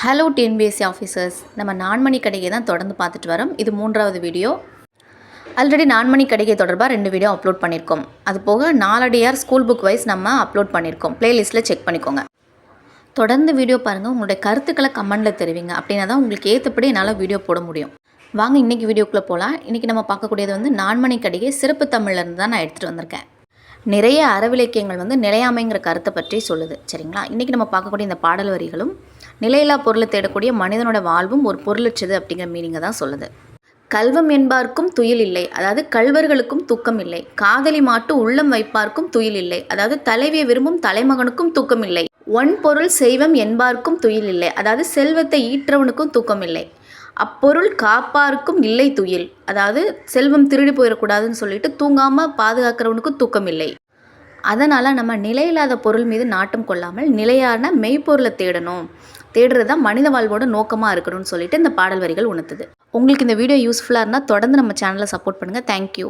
Hello TNPSC officers நம்ம நான்மணி கடையை தான் தொடர்ந்து பார்த்துட்டு வரோம். இது மூன்றாவது வீடியோ. ஆல்ரெடி நான்மணி கடைகை தொடர்பாக ரெண்டு வீடியோ அப்லோட் பண்ணியிருக்கோம் அது போக நாலடியார் ஸ்கூல் புக் வைஸ் நம்ம அப்லோட் பண்ணியிருக்கோம் ப்ளேலிஸ்ட்டில் செக் பண்ணிக்கோங்க. தொடர்ந்து வீடியோ பாருங்கள் உங்களுடைய கருத்துக்களை கமெண்டில் தெரிவிங்க. அப்படின்னா தான் உங்களுக்கு ஏற்றபடி என்னால் வீடியோ போட முடியும். வாங்க இன்றைக்கி வீடியோக்குள்ளே போகலாம் இன்றைக்கி நம்ம பார்க்கக்கூடியது வந்து நான்மணி கடையை சிறப்பு தமிழ்லேருந்து தான் நான் எடுத்துகிட்டு வந்திருக்கேன். நிறைய அறவிலக்கியங்கள் வந்து நிலையாமைங்கிற கருத்தை பற்றி சொல்லுது சரிங்களா? இன்றைக்கி நம்ம பார்க்கக்கூடிய இந்த பாடல் வரிகளும் நிலையில்லா பொருளை தேடக்கூடிய மனிதனோட வாழ்வும் ஒரு பொருளற்றது அப்படிங்கிற மீனிங்கை தான் சொல்லுது. கல்வம் என்பார்க்கும் துயில் இல்லை அதாவது கல்வர்களுக்கும் தூக்கம் இல்லை. காதலி மாட்டு உள்ளம் வைப்பார்க்கும் துயில் இல்லை அதாவது தலைவியை விரும்பும் தலைமகனுக்கும் தூக்கம் இல்லை. ஒன் பொருள் செய்வம் என்பார்க்கும் துயில் இல்லை அதாவது செல்வத்தை ஈற்றவனுக்கும் தூக்கம் இல்லை. அப்பொருள் காப்பாருக்கும் இல்லை துயில். அதாவது செல்வம் திருடி போயிடக்கூடாதுன்னு சொல்லிட்டு தூங்காமல் பாதுகாக்கிறவனுக்கும் தூக்கம் இல்லை அதனால் நம்ம நிலையில்லாத பொருள் மீது நாட்டம் கொள்ளாமல் நிலையான மெய்ப்பொருளை தேடணும். தேடுறது தான் மனித வாழ்வோட நோக்கமாக இருக்கணும்னு சொல்லிட்டு இந்த பாடல் வரிகள் உணர்த்துது. உங்களுக்கு இந்த வீடியோ யூஸ்ஃபுல்லாக இருந்தால் தொடர்ந்து நம்ம சேனலை சப்போர்ட் பண்ணுங்கள் தேங்க்யூ